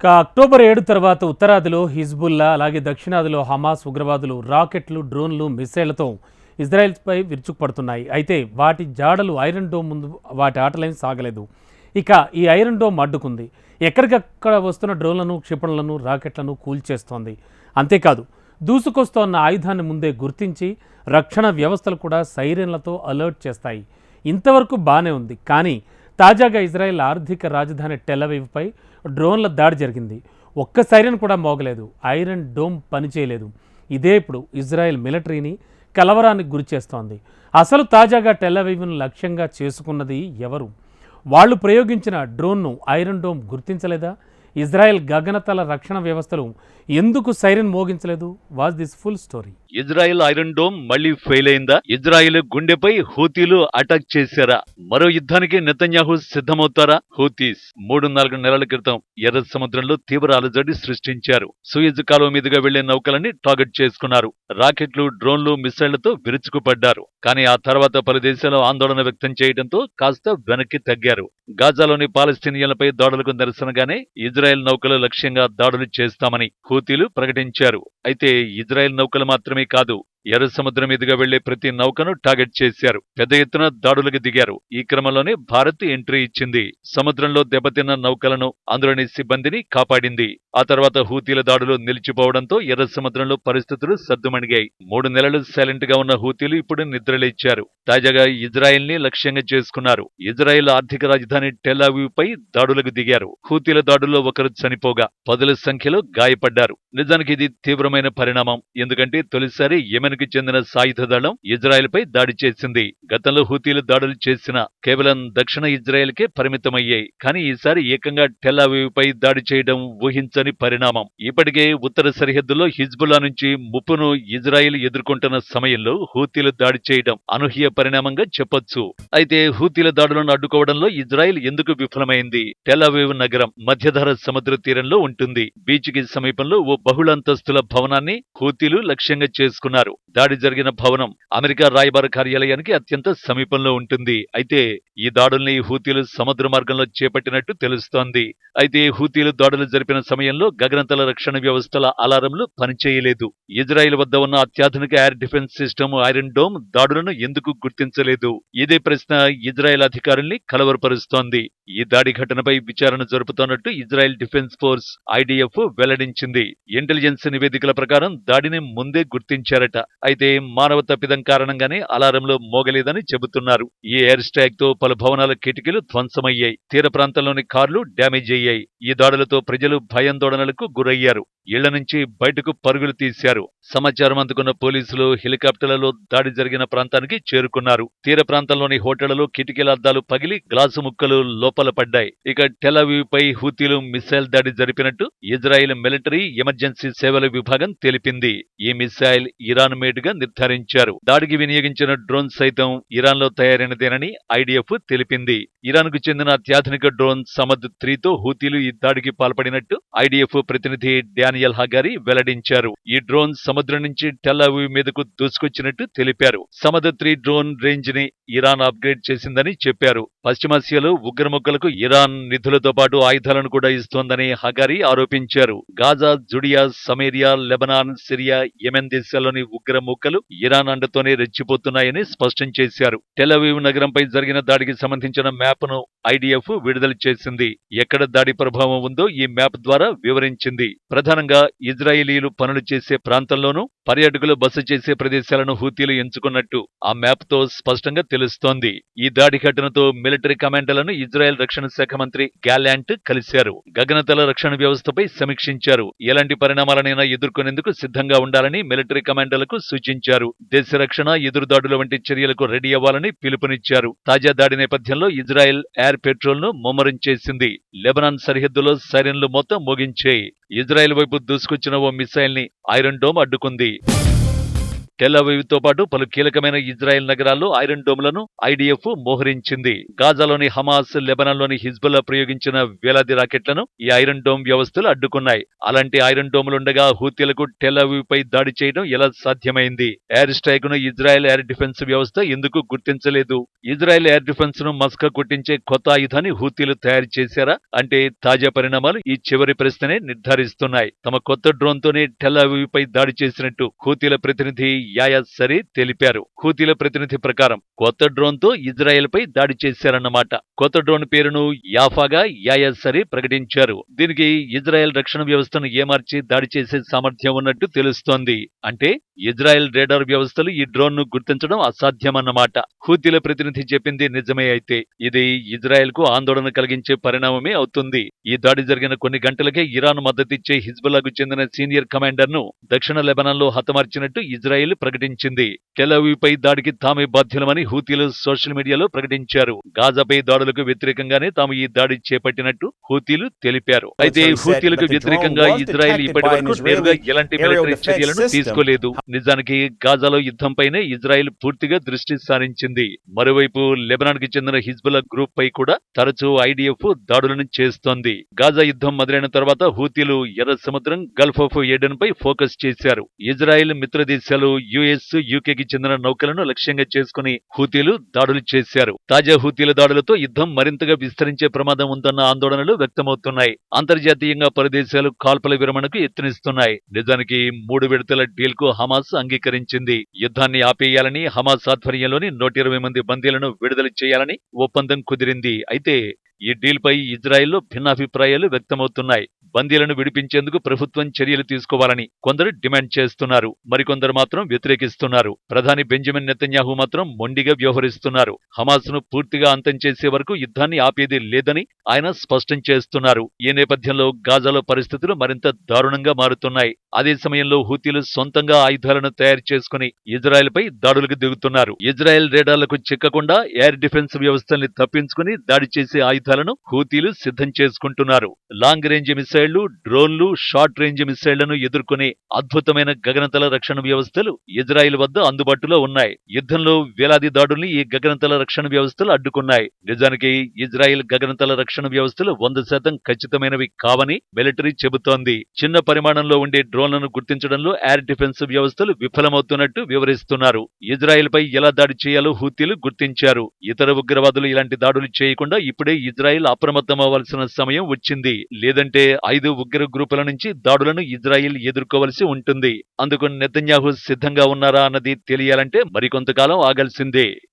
ఇక అక్టోబర్ ఏడు తర్వాత ఉత్తరాదిలో హిజ్బుల్లా అలాగే దక్షిణాదిలో హమాస్ ఉగ్రవాదులు రాకెట్లు డ్రోన్లు మిసైళ్ళతో ఇజ్రాయెల్పై విరుచుకుపడుతున్నాయి. అయితే వాటి జాడలు ఐరన్ డోమ్ ముందు వాటి ఆటలేం సాగలేదు. ఇక ఈ ఐరన్ డోమ్ అడ్డుకుంది. ఎక్కడికక్కడ వస్తున్న డ్రోన్లను క్షిపణులను రాకెట్లను కూల్చేస్తోంది. అంతేకాదు దూసుకొస్తోన్న ఆయుధాన్ని ముందే గుర్తించి రక్షణ వ్యవస్థలు కూడా సైరన్లతో అలర్ట్ చేస్తాయి. ఇంతవరకు బాగానే ఉంది. కానీ తాజాగా ఇజ్రాయెల్ ఆర్థిక రాజధాని టెలవీవ్పై డ్రోన్ల దాడి జరిగింది. ఒక్క సైరన్ కూడా మోగలేదు. ఐరన్ డోమ్ పనిచేయలేదు ఇదే ఇప్పుడు ఇజ్రాయెల్ మిలిటరీని కలవరానికి గురిచేస్తోంది అసలు తాజాగా టెలవీవ్ను లక్ష్యంగా చేసుకున్నది ఎవరు? వాళ్ళు ప్రయోగించిన డ్రోన్ను ఐరన్ డోమ్ గుర్తించలేదా? ఇజ్రాయెల్ గగనతల రక్షణ వ్యవస్థలు ఎందుకు siren మోగించలేదు? Was this full story. Israel iron dome మళ్ళీ ఫెయిల్ అయిందా? ఇజ్రాయెల్ గుండెపై హూతీలు అటాక్ చేశారా? మరో యుద్ధానికి నెతన్యాహు సిద్ధమవుతారా? హూతీస్ మూడు నాలుగు నెలల క్రితం ఎర్ర సముద్రంలో తీవ్ర అలజడి సృష్టించారు. సూయజ్ కాలువ మీదుగా వెళ్ళే నౌకలని టార్గెట్ చేసుకున్నారు. రాకెట్లు డ్రోన్లు మిసైళ్ళతో విరుచుకుపడ్డారు. కానీ ఆ తర్వాత పలు దేశాలు ఆందోళన వ్యక్తం చేయడంతో కాస్త వెనక్కి తగ్గారు. గాజాలోని పాలస్తీనియన్లపై దాడులకు నిరసనగానే ఇజ్రాయెల్ నౌకలు లక్ష్యంగా దాడులు చేస్తామని హూతీలు ప్రకటించారు. అయితే ఇజ్రాయెల్ నౌకలు మాత్రమే కాదు ఎర్ర సముద్రం మీదుగా వెళ్ళే ప్రతి నౌకను టార్గెట్ చేశారు. పెద్ద ఎత్తున దాడులకు దిగారు. ఈ క్రమంలోనే భారత్ ఎంట్రీ ఇచ్చింది. సముద్రంలో దెబ్బతిన్న నౌకలను అందులోని సిబ్బందిని కాపాడింది. ఆ తర్వాత హూతీల దాడులు నిలిచిపోవడంతో ఎర్ర సముద్రంలో పరిస్థితులు సద్దుమణిగాయి మూడు నెలలు సైలెంట్గా ఉన్న హూతీలు ఇప్పుడు నిద్రలేచారు. తాజాగా ఇజ్రాయెల్ని లక్ష్యంగా చేసుకున్నారు. ఇజ్రాయెల్ ఆర్థిక రాజధాని టెలావీపై పై దాడులకు దిగారు. హూతీల దాడుల్లో ఒకరు చనిపోగా పదుల సంఖ్యలో గాయపడ్డారు. నిజానికి ఇది తీవ్రమైన పరిణామం. ఎందుకంటే తొలిసారి యెమెన్కి చెందిన సాయుధ దళం ఇజ్రాయెల్పై దాడి చేసింది. గతంలో హూతీలు దాడులు చేసిన కేవలం దక్షిణ ఇజ్రాయెల్కే పరిమితమయ్యాయి. కానీ ఈసారి ఏకంగా టెలావీవ్ పై దాడి చేయడం ఊహించని పరిణామం. ఇప్పటికే ఉత్తర సరిహద్దులో హిజ్బుల్లా నుంచి ముప్పును ఇజ్రాయెల్ ఎదుర్కొంటున్న సమయంలో హూతీలు దాడి చేయడం అనూహ్య పరిణామంగా చెప్పొచ్చు. అయితే హూతీల దాడులను అడ్డుకోవడంలో ఇజ్రాయెల్ ఎందుకు విఫలమైంది? టెలావీవ్ నగరం మధ్యధర సముద్ర తీరంలో ఉంటుంది. బీచ్కి సమీపంలో ఓ బహుళంతస్తుల భవనాన్ని హూతీలు లక్ష్యంగా చేసుకున్నారు. దాడి జరిగిన భవనం అమెరికా రాయబార కార్యాలయానికి అత్యంత సమీపంలో ఉంటుంది. అయితే ఈ దాడుల్ని హూతీలు సముద్ర మార్గంలో చేపట్టినట్టు తెలుస్తోంది. అయితే హూతీలు దాడులు జరిపిన సమయంలో గగనతల రక్షణ వ్యవస్థల అలారంలు పనిచేయలేదు. ఇజ్రాయెల్ వద్ద ఉన్న అత్యాధునిక air defence system iron dome దాడులను ఎందుకు గుర్తించలేదు? ఇదే ప్రశ్న ఇజ్రాయెల్ అధికారుల్ని కలవరపరుస్తోంది. ఈ దాడి ఘటనపై విచారణ జరుపుతోన్నట్టు ఇజ్రాయెల్ డిఫెన్స్ ఫోర్స్ ఐడిఎఫ్ వెల్లడించింది. ఇంటెలిజెన్స్ నివేదికల ప్రకారం దాడిని ముందే గుర్తించారట. అయితే మానవ తప్పిదం కారణంగానే అలారంలో మోగలేదని చెబుతున్నారు. ఈ ఎయిర్ స్ట్రైక్తో పలు భవనాల కిటికీలు ధ్వంసమయ్యాయి. తీర ప్రాంతంలోని కార్లు డ్యామేజ్ అయ్యాయి. ఈ దాడులతో ప్రజలు భయాందోళనలకు గురయ్యారు. ఇళ్ళ నుంచి బయటకు పరుగులు తీశారు. సమాచారం అందుకున్న పోలీసులు హెలికాప్టర్లలో దాడి జరిగిన ప్రాంతానికి చేరుకున్నారు. తీర ప్రాంతంలోని హోటళ్ళలో కిటికీల అద్దాలు పగిలి గ్లాసు ముక్కలు లోపల పడ్డాయి. ఇక టెలవీవ్ పై హూతీలు మిసైల్ దాడి జరిపినట్టు ఇజ్రాయెల్ మిలిటరీ ఎమర్జెన్సీ సేవల విభాగం తెలిపింది. ఈ మిసైల్ ఇరాన్ మేడ్గా నిర్ధారించారు. దాడికి వినియోగించిన డ్రోన్ సైతం ఇరాన్లో తయారైనదేనని ఐడిఎఫ్ తెలిపింది. ఇరాన్కు చెందిన అత్యాధునిక డ్రోన్ సమద్ త్రీతో హూతీలు ఈ దాడికి పాల్పడినట్టు ఐడిఎఫ్ ప్రతినిధి డానియల్ హగారి వెల్లడించారు. ఈ డ్రోన్ సముద్రం నుంచి టెల్లావీ మీదకు దూసుకొచ్చినట్టు తెలిపారు. సమద్ త్రీ డ్రోన్ రేంజ్ని ఇరాన్ అప్గ్రేడ్ చేసిందని చెప్పారు. పశ్చిమాసియాలో ఉగ్రముక్కలకు ఇరాన్ నిధులతో పాటు ఆయుధాలను కూడా ఇస్తోందని హగారి ఆరోపించారు. Gaza Judea Samaria Lebanon Syria Yemen దేశాల్లోని ఉగ్ర ముక్కలు ఇరాన్ అండతోనే రెచ్చిపోతున్నాయని స్పష్టం చేశారు. టెలవీవ్ నగరంపై జరిగిన దాడికి సంబంధించిన మ్యాప్ను ఐడిఎఫ్ విడుదల చేసింది. ఎక్కడ దాడి ప్రభావం ఉందో ఈ మ్యాప్ ద్వారా వివరించింది. ప్రధానంగా ఇజ్రాయేలీలు పనులు చేసే ప్రాంతంలోనూ పర్యాటకులు బస చేసే ప్రదేశాలను హూతీలు ఎంచుకున్నట్టు ఆ మ్యాప్తో స్పష్టంగా తెలుస్తోంది. ఈ దాడి ఘటనతో మిలిటరీ కమాండర్లను ఇజ్రాయెల్ రక్షణ శాఖ మంత్రి గ్యాలాంట్ కలిశారు. గగనతల రక్షణ వ్యవస్థపై సమీక్షించారు. ఎలాంటి పరిణామాలనైనా ఎదుర్కొనేందుకు సిద్ధంగా ఉండాలని మిలిటరీ కమాండర్లకు సూచించారు. దేశ రక్షణ ఎదురుదాడుల వంటి చర్యలకు రెడీ అవ్వాలని పిలుపునిచ్చారు. తాజా దాడి నేపథ్యంలో ఇజ్రాయెల్ ఎయిర్ పెట్రోల్ను ముమ్మరం చేసింది. లెబనాన్ సరిహద్దులో సైరన్లు మొత్తం మోగించాయి. ఇజ్రాయెల్ వైపు దూసుకొచ్చిన ఓ మిసైల్ని ఐరన్ డోమ్ అడ్డుకుంది. టెలవీవ్తో పాటు పలు కీలకమైన ఇజ్రాయెల్ నగరాల్లో ఐరన్ డోమ్లను ఐడిఎఫ్ మోహరించింది. గాజాలోని హమాస్ లెబనాన్లోని హిజ్బుల్లా ప్రయోగించిన వేలాది రాకెట్లను ఈ ఐరన్ డోమ్ వ్యవస్థలు అడ్డుకున్నాయి. అలాంటి ఐరన్ డోములుండగా హూతీలకు టెల్ పై దాడి చేయడం ఎలా సాధ్యమైంది? ఎయిర్ స్ట్రైక్ను ఇజ్రాయెల్ ఎయిర్ డిఫెన్స్ వ్యవస్థ ఎందుకు గుర్తించలేదు? ఇజ్రాయెల్ ఎయిర్ డిఫెన్స్ను మస్క కొట్టించే కొత్త ఆయుధాన్ని హూతీలు తయారు చేశారా? అంటే తాజా పరిణామాలు ఈ చివరి ప్రశ్ననే నిర్ధారిస్తున్నాయి. తమ కొత్త డ్రోన్ తోనే టెల్ పై దాడి చేసినట్టు హూతీల ప్రతినిధి యాయాజ్ సరే తెలిపారు. హూతీల ప్రతినిధి ప్రకారం కొత్త డ్రోన్తో ఇజ్రాయెల్పై ఇజ్రాయెల్ పై దాడి చేశారన్నమాట. కొత్త డ్రోన్ పేరును యాఫాగా యాయాజ్ సరే ప్రకటించారు. దీనికి ఇజ్రాయెల్ రక్షణ వ్యవస్థను ఏమార్చి దాడి చేసే సామర్థ్యం ఉన్నట్టు తెలుస్తోంది. అంటే ఇజ్రాయెల్ రేడార్ వ్యవస్థలు ఈ డ్రోన్ను గుర్తించడం అసాధ్యమన్నమాట. హూతీల ప్రతినిధి చెప్పింది నిజమే అయితే ఇది ఇజ్రాయెల్కు ఆందోళన కలిగించే పరిణామమే అవుతుంది. ఈ దాడి జరిగిన కొన్ని గంటలకే ఇరాన్ మద్దతిచ్చే హిజ్బుల్లాకు చెందిన సీనియర్ కమాండర్ను దక్షిణ లెబనాన్లో హతమార్చినట్టు ఇజ్రాయెల్ ప్రకటించింది. టెలవీపై దాడికి తామే బాధ్యులమని హూతీలు సోషల్ మీడియాలో ప్రకటించారు. గాజాపై దాడులకు వ్యతిరేకంగానే తాము ఈ దాడి చేపట్టినట్టు హూతీలు తెలిపారు. అయితే హూతీలకు వ్యతిరేకంగా ఇజ్రాయెల్ ఇప్పటి వరకు నేరుగా ఎలాంటి మిలిటరీ చర్యలను తీసుకోలేదు. నిజానికి గాజాలో యుద్ధంపైనే ఇజ్రాయెల్ పూర్తిగా దృష్టి సారించింది. మరోవైపు లెబనాన్కి చెందిన హిజ్బుల్లా గ్రూప్ పై కూడా తరచూ ఐడిఎఫ్ దాడులను చేస్తోంది. గాజా యుద్ధం మొదలైన తర్వాత హూతీలు ఎర్ర సముద్రం గల్ఫ్ ఆఫ్ ఏడెన్ పై ఫోకస్ చేశారు. ఇజ్రాయెల్ మిత్ర దేశాలు యుఎస్ యూకే కి చెందిన నౌకలను లక్ష్యంగా చేసుకుని హూతీలు దాడులు చేశారు. తాజా హూతీల దాడులతో యుద్ధం మరింతగా విస్తరించే ప్రమాదం ఉందన్న ఆందోళనలు వ్యక్తమవుతున్నాయి. అంతర్జాతీయంగా పరదేశాలు కాల్పల విరమణకు ఎత్తునిస్తున్నాయి నిజానికి మూడు విడతల డీల్కు హమాస్ అంగీకరించింది. యుద్ధాన్ని ఆపేయాలని హమాస్ ఆధ్వర్యంలోని నూట ఇరవై మంది బందీలను విడుదల చేయాలని ఒప్పందం కుదిరింది. అయితే ఈ డీల్ పై ఇజ్రాయెల్లో భిన్నాభిప్రాయాలు వ్యక్తమవుతున్నాయి. బందీలను విడిపించేందుకు ప్రభుత్వం చర్యలు తీసుకోవాలని కొందరు డిమాండ్ చేస్తున్నారు. మరికొందరు మాత్రం వ్యతిరేకిస్తున్నారు. ప్రధాని బెంజమిన్ నెతన్యాహు మాత్రం మొండిగా వ్యవహరిస్తున్నారు. హమాస్ను పూర్తిగా అంతం చేసే వరకు యుద్ధాన్ని ఆపేది లేదని ఆయన స్పష్టం చేస్తున్నారు. ఈ నేపథ్యంలో గాజాలో పరిస్థితులు మరింత దారుణంగా మారుతున్నాయి. అదే సమయంలో హూతీలు సొంతంగా ఆయుధాలను తయారు చేసుకుని ఇజ్రాయెల్పై దాడులకు దిగుతున్నారు. ఇజ్రాయెల్ రేడార్లకు చిక్కకుండా ఎయిర్ డిఫెన్స్ వ్యవస్థల్ని తప్పించుకుని దాడి చేసే ఆయుధాలను హూతీలు సిద్ధం చేసుకుంటున్నారు. లాంగ్ రేంజ్ మిస్సైళ్ళు డ్రోన్లు షార్ట్ రేంజ్ మిస్సైళ్ళను ఎదుర్కొనే అద్భుతమైన గగనతల రక్షణ వ్యవస్థలు ఇజ్రాయిల్ వద్ద అందుబాటులో ఉన్నాయి. యుద్ధంలో వేలాది దాడుల్ని ఈ గగనతల రక్షణ వ్యవస్థలు అడ్డుకున్నాయి. నిజానికి ఇజ్రాయిల్ గగనతల రక్షణ వ్యవస్థలు వంద శాతం ఖచ్చితమైనవి కావని మిలిటరీ చెబుతోంది. చిన్న పరిమాణంలో ఉండే డ్రోన్లను గుర్తించడంలో ఎయిర్ డిఫెన్స్ వ్యవస్థలు విఫలమవుతున్నట్టు వివరిస్తున్నారు. ఇజ్రాయిల్ పై ఎలా దాడి చేయాలో హూతీలు గుర్తించారు. ఇతర ఉగ్రవాదులు ఇలాంటి దాడులు చేయకుండా ఇప్పుడే ఇజ్రాయెల్ అప్రమత్తమవ్వాల్సిన సమయం వచ్చింది. లేదంటే ఐదు ఉగ్ర గ్రూపుల నుంచి దాడులను ఇజ్రాయిల్ ఎదుర్కోవలసి ఉంటుంది. అందుకు నెతన్యాహు సిద్ధంగా ఉన్నారా అన్నది తెలియాలంటే మరికొంతకాలం ఆగాల్సిందే.